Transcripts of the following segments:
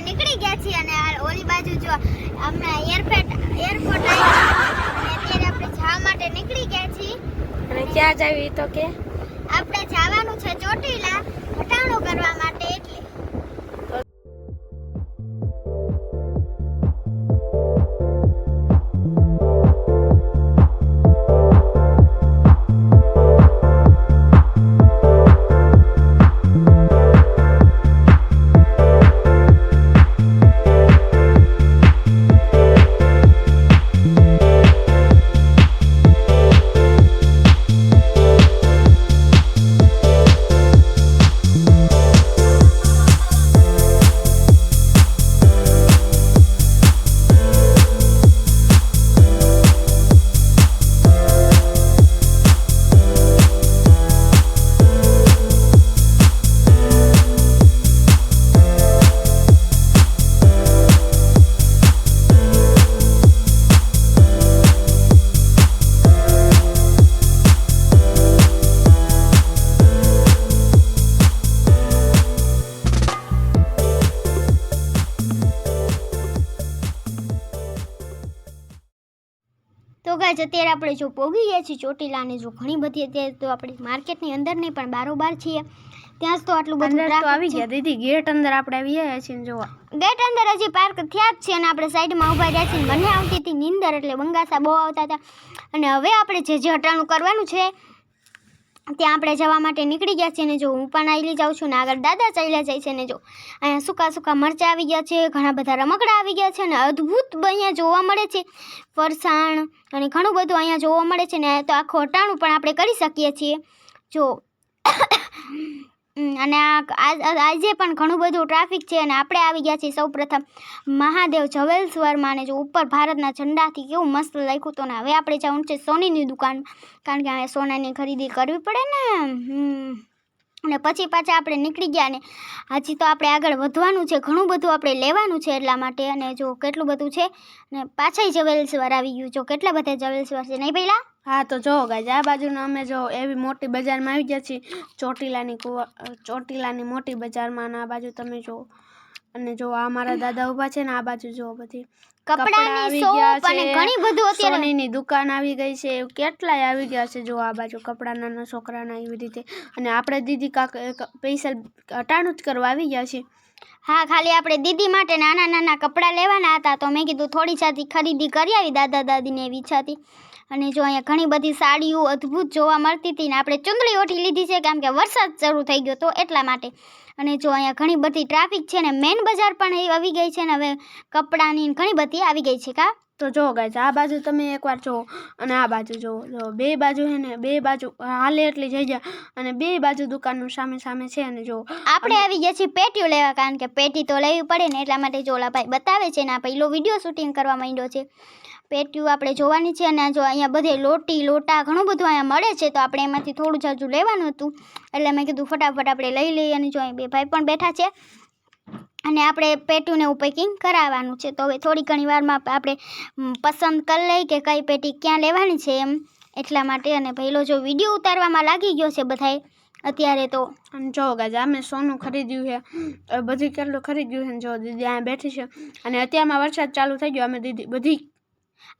નીકળી ગયા છીએ અને આ ઓલી બાજુ જો હમણાં એરપોર્ટ એરપોર્ટ અત્યારે આપણે જવા માટે નીકળી ગયા છીએ. અને ક્યાં જવી તો કે? આપણે જવાનું છે ચોટીલા ઘટાડો કરવા માટે. ગાઈઝ અત્યારે આપણે જો પોગી ગયા છીએ ચોટીલાને જો ઘણી બધી અત્યારે તો આપણે માર્કેટની અંદર નહીં પણ બારોબાર છીએ. ત્યાં જ તો આટલું બધું આવી. ગયા દીદી ગેટ અંદર આપણે આવી ગયા છીએ જોવા. ગેટ અંદર હજી પાર્ક થયા જ છે અને આપણે સાઈડમાં ઊભા રહ્યા છીએ મને આવતી હતી નીંદર એટલે બંગાસા બહુ આવતા હતા. અને હવે આપણે જે જે હટાણું કરવાનું છે ત્યાં આપણે જવા માટે નીકળી ગયા છીએ ને જો હું પણ આવેલી જાઉં છું ને આગળ દાદા ચાલ્યા જાય છે ને જો અહીંયા સૂકા સૂકા મરચાં આવી ગયા છે, ઘણા બધા રમકડા આવી ગયા છે ને અદ્ભુત અહીંયા જોવા મળે છે. ફરસાણ અને ઘણું બધું અહીંયા જોવા મળે છે ને તો આખું અટાણું પણ આપણે કરી શકીએ છીએ. જો અને આ આજ- પણ ઘણું બધું ટ્રાફિક છે અને આપણે આવી ગયા છીએ સૌપ્રથમ મહાદેવ જવેલ્સવરમાં અને જો ઉપર ભારતના ઝંડાથી કેવું મસ્ત લખ્યું હતું ને હવે આપણે જવાનું છે સોનીની દુકાન કારણ કે હવે સોનાની ખરીદી કરવી પડે ને હમ. અને પછી પાછા આપણે નીકળી ગયા ને, હજી તો આપણે આગળ વધવાનું છે, ઘણું બધું આપણે લેવાનું છે એટલા માટે અને જો કેટલું બધું છે, ને પાછા જવેલ્સવાર આવી ગયું. જો કેટલા બધા જવેલ્સવાર છે, નહીં પહેલાં? હા, તો જો ગાય આ બાજુના અમે જો એવી મોટી બજારમાં આવી ગયા છીએ, ચોટીલાની કુવા ચોટીલાની મોટી બજારમાં આ બાજુ તમે જો અને જો આ મારા દાદા ઊભા છે ને આ બાજુ જો બધી કપડાં કપડાની આવી ગયા શોપ અને છે. ઘણી બધું અત્યારે સોનીની દુકાન આવી ગઈ છે કેટલાય આવી ગયા છે જો આ બાજુ કપડાં નાના છોકરાના એવી રીતે. અને આપણે દીદી કાક પૈસા અટાણું જ કરવા આવી ગયા છે. હા ખાલી આપણે દીદી માટે નાના નાના કપડાં લેવાના હતા તો મેં કીધું થોડી સાથી ખરીદી કરી આવી દાદા દાદીને એવી ઈચ્છા હતી અને જો અહીંયા ઘણી બધી સાડીઓ અદ્ભુત જોવા મળતી હતી ને આપણે ચુંદડી ઓઠી લીધી છે કેમ કે વરસાદ શરૂ થઈ ગયો તો એટલા માટે. અને જો અહીંયા ઘણી બધી ટ્રાફિક છે ને મેન બજાર પણ આવી ગઈ છે ને હવે કપડાની ઘણી બધી આવી ગઈ છે કા? તો જો ગાઈઝ આ બાજુ તમે એકવાર જુઓ અને આ બાજુ જુઓ જો બે બાજુ છે ને બે બાજુ હાલે એટલી જગ્યા અને બે બાજુ દુકાનનું સામે સામે છે અને જો. આપણે આવી ગયા છીએ પેટીઓ લેવા કારણ કે પેટી તો લેવી પડે ને એટલા માટે જો ઓલા ભાઈ બતાવે છે ને આ પહેલો વીડિયો શૂટિંગ કરવા માંડ્યો છે. પેટીઓ આપણે જોવાની છે અને જો અહીંયા બધે લોટી, લોટા ઘણું બધું અહીંયા મળે છે, તો આપણે એમાંથી થોડું જાજુ લેવાનું હતું. એટલે મેં કીધું ફટાફટ આપણે લઈ લઈએ અને જો અહીં બે ભાઈ પણ બેઠા છે. અને આપણે પેટીને એવું પેકિંગ કરાવવાનું છે. તો હવે થોડી ઘણી વારમાં આપણે પસંદ કરી લઈ કે કઈ પેટી ક્યાં લેવાની છે એમ. એટલા માટે અને પહેલો જો વીડિયો ઉતારવામાં લાગી ગયો છે બધાએ અત્યારે તો. જો ગાજા અમે સોનું ખરીદ્યું છે. બધી કેટલું ખરીદ્યું છે જો દીદી અહીંયા બેઠી છે. અને અત્યારમાં વરસાદ ચાલુ થઈ ગયો. અમે દીદી બધી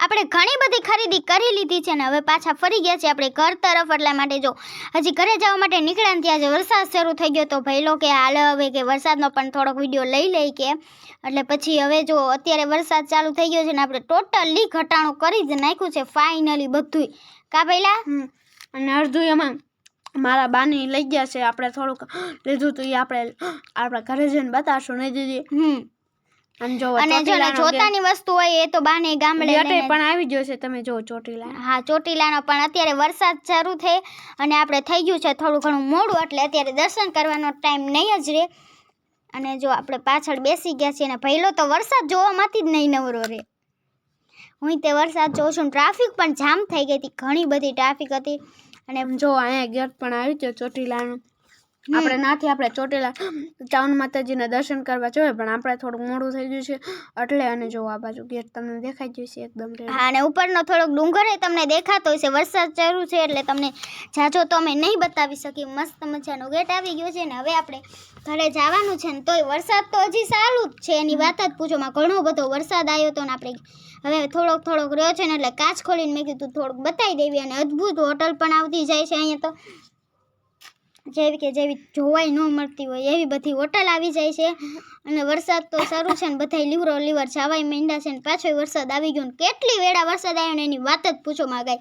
આપણે ઘણી બધી ખરીદી કરી લીધી છે ને હવે પાછા ફરી ગયા છે આપણે ઘર તરફ. એટલા માટે જો હજી ઘરે જવા માટે નીકળ્યા ને ત્યાં જ વરસાદ શરૂ થઈ ગયો તો ભઈલો કે હાલ હવે કે વરસાદનો પણ થોડોક વીડિયો લઈ લઈ કે. એટલે પછી હવે જો અત્યારે વરસાદ ચાલુ થઈ ગયો છે ને આપણે ટોટલી ઘટાણું કરી જ નાખ્યું છે ફાઇનલી બધુંય. કા પહેલા અને અડધું એમાં મારા બાની લઈ ગયા છે આપણે થોડુંક લીધું હતું એ આપણે આપણા ઘરે જઈને બતાવશું નહીં દીદી? હમ. અને જો અને જો ને જોતાની વસ્તુ હોય એ તો બાને ગામડે લઈને પણ આવી ગયો છે તમે જો ચોટીલા. હા ચોટીલાનો પણ અત્યારે વરસાદ શરૂ થઈ અને આપણે થઈ ગયું છે થોડું ઘણું મોડું એટલે અત્યારે દર્શન કરવાનો ટાઈમ નહીં જ રહે અને જો આપણે પાછળ બેસી ગયા છીએ અને પહેલો તો વરસાદ જોવામાંથી જ નહીં નવરો રહે હું તે વરસાદ જોઉં છું ટ્રાફિક પણ જામ થઈ ગઈ હતી ઘણી બધી ટ્રાફિક હતી. અને જો અહીંયા ગેટ પણ આવી ગયો ચોટીલાનો. આપણે નાથી આપણે ચોટેલા ચાઉન માતાજીના દર્શન કરવા જોઈએ પણ આપણે થોડુંક મોડું થઈ ગયું છે. એટલે અને જો આ બાજુ ગેટ તમને દેખાઈ ગયું છે એકદમ હા અને ઉપરનો થોડોક ડુંગર એ તમને દેખાતો હશે. વરસાદ ચાલુ છે એટલે તમને જાજો તો અમે નહીં બતાવી શકીએ. મસ્ત મજાનો ગેટ આવી ગયો છે ને હવે આપણે ઘરે જવાનું છે ને તોય વરસાદ તો હજી સારું જ છે. એની વાત જ પૂછોમાં ઘણો બધો વરસાદ આવ્યો હતો ને આપણે હવે થોડોક થોડોક રહ્યો છે ને એટલે કાચ ખોલીને મેં કીધું થોડુંક બતાવી દેવી. અને અદ્ભુત હોટલ પણ આવતી જાય છે અહીંયા તો. જેવી કે જેવી જોવાય ન મળતી હોય એવી બધી હોટલ આવી જાય છે. અને વરસાદ તો સારું છે ને બધા લીવરો લીવર જાવાય માંડ્યા છે ને પાછો વરસાદ આવી ગયો ને કેટલી વેળા વરસાદ આવ્યો ને એની વાત જ પૂછો માગાય.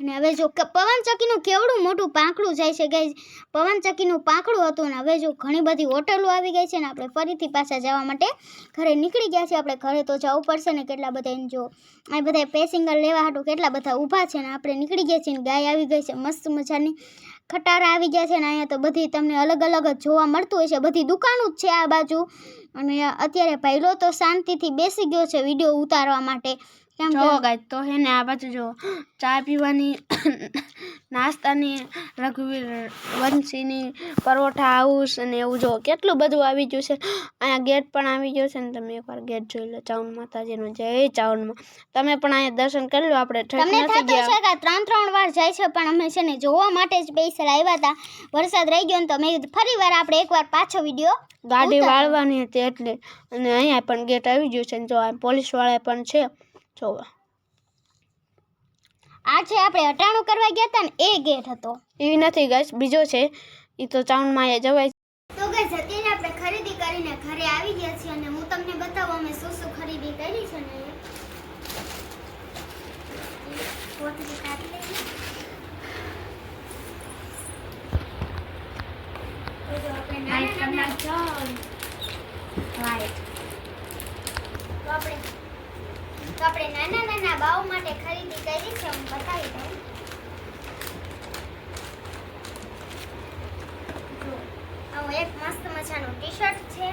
અને હવે જો પવનચક્કીનું કેવડું મોટું પાંખડું જાય છે ગાય પવનચક્કીનું પાંખડું હતું ને હવે જો ઘણી બધી હોટલો આવી ગઈ છે ને આપણે ફરીથી પાછા જવા માટે. ઘરે નીકળી ગયા છે આપણે, ઘરે તો જવું પડશે ને કેટલા બધા જો, આ બધા પેસેન્જર લેવા હાટું કેટલા બધા ઊભા છે ને આપણે નીકળી ગયા છીએ ને ગાય આવી ગઈ છે મસ્ત મજાની. ખટારા આવી છે ને અહીંયા તો બધી તમને અલગ અલગ જ જોવા મળતું છે. બધી દુકાનો જ છે આ બાજુ. અને અત્યારે પહેલો તો શાંતિથી બેસી ગયો છે વીડિયો ઉતારવા માટે. કેમ જો ગાય તો હે ને આ બાજુ જો, ચા પીવાની નાસ્તાની રઘુવીર વંશીની પરોઠા હાઉસ અને એવું જો કેટલું બધું આવી ગયું છે. અહીંયા ગેટ પણ આવી ગયો છે ને તમે એકવાર ગેટ જોઈ લો ચાઉન માતાજીનો જય ચાઉનમાં. તમે પણ અહીંયા દર્શન કરી લો આપણે તમને થતું છે કે ત્રણ ત્રણ વાર જાય છે પણ અમે છે ને જોવા માટે જ પૈસા આવ્યા હતા. વરસાદ રહી ગયો ને તો મેં ફરી વાર આપણે એકવાર પાછો વીડિયો ગાડી વાળવાની હતી એટલે. અને અહીંયા પણ ગેટ આવી ગયું છે ને જો આ પોલીસવાળા પણ છે. જો આજે આપણે અટાણું કરવા ગયા હતા ને એ ગેટ હતો. એવી નથી ગાઈસ બીજો છે એ તો ચાઉનમાં અહીંયા જવાય તો ગઈસ અત્યારે આપણે ખરીદી કરીને ઘરે આવી ગયા છીએ અને હું તમને બતાવું અમે શું શું ખરીદી કરી છે ને એ. જો નાના નાના તો આપણે તો આપણે નાના નાના બાવ માટે ખરીદી કરી છે હું બતાવી દઉં. આવું એક મસ્ત મજાનું ટી શર્ટ છે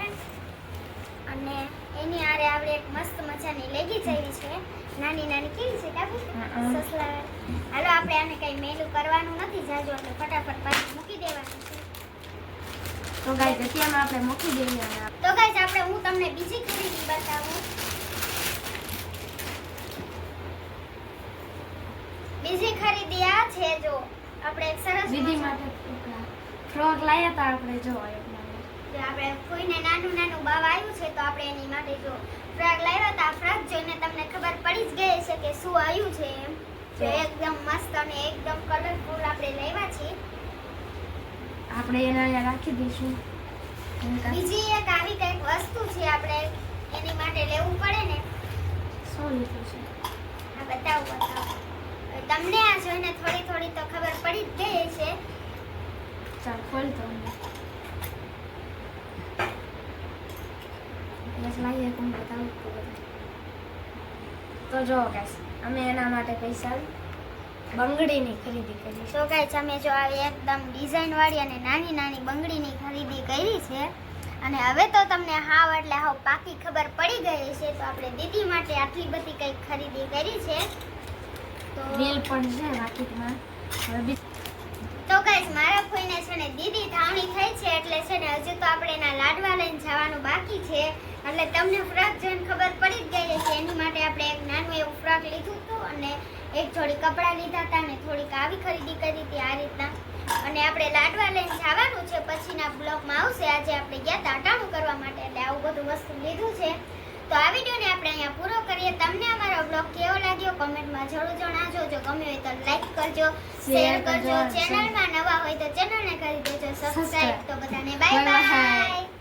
અને એની આરે આપણે એક મસ્ત મજાની લેગી જઈ છે. નાની નાની કેવી છે કાબુ? સસલા હાલો આપણે આને કઈ મેલું કરવાનું નથી જાજો એટલે ફટાફટ પાછું મૂકી દેવાનું છે. તો ગાઈઝ અત્યારમાં આપણે મૂકી દઈએ. તો ગાઈઝ આપણે હું તમને બીજી ખરીદી બતાવું. બીજી ખરીદી આ છે જો. આપણે એક સરસ મજાનું- ફ્રોક લાવ્યા હતા આપણે જો આપણે કોઈને નાનું નાનું બાવ આવ્યું છે તો આપણે એની માટે જો ફ્રોક લાવ્યા હતા ફ્રોક જોઈને તમને ખબર પડી જ ગઈ છે કે શું આવ્યું છે એમ. જો એકદમ મસ્ત અને એકદમ કલરફુલ આપણે લેવા છીએ. આપણે એને અહીંયા રાખી દઈશું. બીજી એક આવી કંઈક વસ્તુ છે આપણે એની માટે લેવું પડે ને. શું લીધું છે? આ બતાવું બતાવું. તમને આ જોઈને થોડી થોડી તો ખબર પડી જ ગઈ છે ચાલ ખોલ તો બસ લાવીએ કોણ બતાવું તો તો જો ગાઈસ અમે એના માટે પૈસા બંગડીની ખરીદી કરી તો ગાઈસ અમે જો આવી એકદમ ડિઝાઇન વાળી અને નાની નાની બંગડીની ખરીદી કરી છે. અને હવે તો તમને હાવ એટલે હાવ પાકી ખબર પડી ગઈ છે તો આપણે દીદી માટે આટલી બધી કંઈક ખરીદી કરી છે. બિલ પણ છે હવે તો ગાઈસ મારા કોઈને છે ને દીદી ધાવણી થઈ છે એટલે છે ને હજુ તો આપણે એના લાડવા લઈને જવાનું બાકી છે. એટલે તમને ફ્રોક જોઈને ખબર પડી જ ગઈ છે એની માટે આપણે એક નાનું એવું ફ્રોક લીધું હતું અને એક જોડી કપડાં લીધા હતા અને થોડીક આવી ખરીદી કરી હતી આ રીતના. અને આપણે લાડવા લઈને જવાનું છે. પછીના બ્લોગમાં આવશે. આજે આપણે ગયા હતા અટાણું કરવા માટે. એટલે આવું બધું વસ્તુ લીધું છે. તો આ વિડીયોને આપણે અહીંયા પૂરો કરીએ. તમને અમારો બ્લોગ કેવો લાગ્યો કમેન્ટમાં જરૂર જણાવજો. જો ગમે હોય તો લાઈક કરજો શેર કરજો. ચેનલમાં નવા હોય તો ચેનલને કરી દેજો. સબસ્ક્રાઇબ તો બધાને. બાય